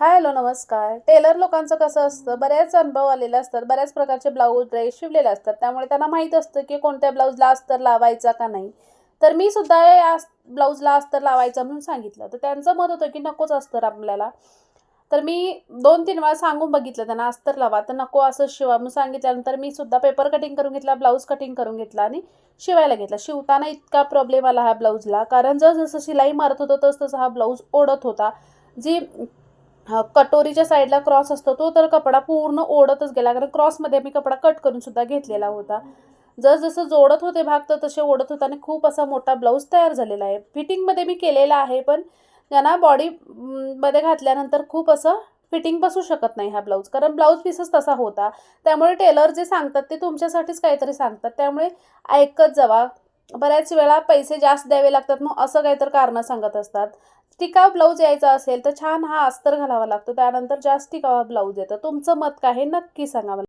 Hi hello नमस्कार. Teller लोकांचं कसं असतं बऱ्याच अनुभव आलेले असतात बऱ्याच प्रकारचे ब्लाऊज ड्रेस शिवलेले असतात. त्यामुळे त्यांना माहीत असतं की कोणत्या ब्लाऊजला अस्तर लावायचा का नाही. तर मी सुद्धा या ब्लाऊजला अस्तर लावायचं म्हणून सांगितलं. तर त्यांचं मत होतं की नकोच अस्तर आपल्याला. तर मी दोन तीन वेळा सांगून बघितलं त्यांना अस्तर लावा तर नको असं शिवा म्हणून सांगितल्यानंतर मी सुद्धा पेपर कटिंग करून घेतला ब्लाऊज कटिंग करून घेतला आणि शिवायला घेतला. शिवताना इतका प्रॉब्लेम आला ह्या ब्लाऊजला कारण जर जसं शिलाई मारत होतं तस तसा हा ब्लाऊज ओढत होता. जी कटोरीच्या साईडला क्रॉस असतो तो तर कपडा पूर्ण ओढतच गेला. कारण क्रॉसमध्ये मी कपडा कट करून सुद्धा घेतलेला होता. जसजसं जोडत होते भाग तर तसे ओढत होता आणि खूप असा मोठा ब्लाऊज तयार झालेला आहे. फिटिंगमध्ये मी केलेला आहे पण त्यांना बॉडी मध्ये घातल्यानंतर खूप असं फिटिंग बसू शकत नाही हा ब्लाऊज. कारण ब्लाऊज पीसच तसा होता. त्यामुळे टेलर जे सांगतात ते तुमच्यासाठीच काहीतरी सांगतात. त्यामुळे ऐकत जावा. बऱ्याच वेळा पैसे जास्त द्यावे लागतात मग असं काहीतरी कारणं सांगत असतात. टिकाव ब्लाऊज यायचा असेल तर छान हा अस्तर घालावा लागतो. त्यानंतर जास्त टिकावा ब्लाऊज येतं? तुमचं मत काय हे नक्की सांगा मला.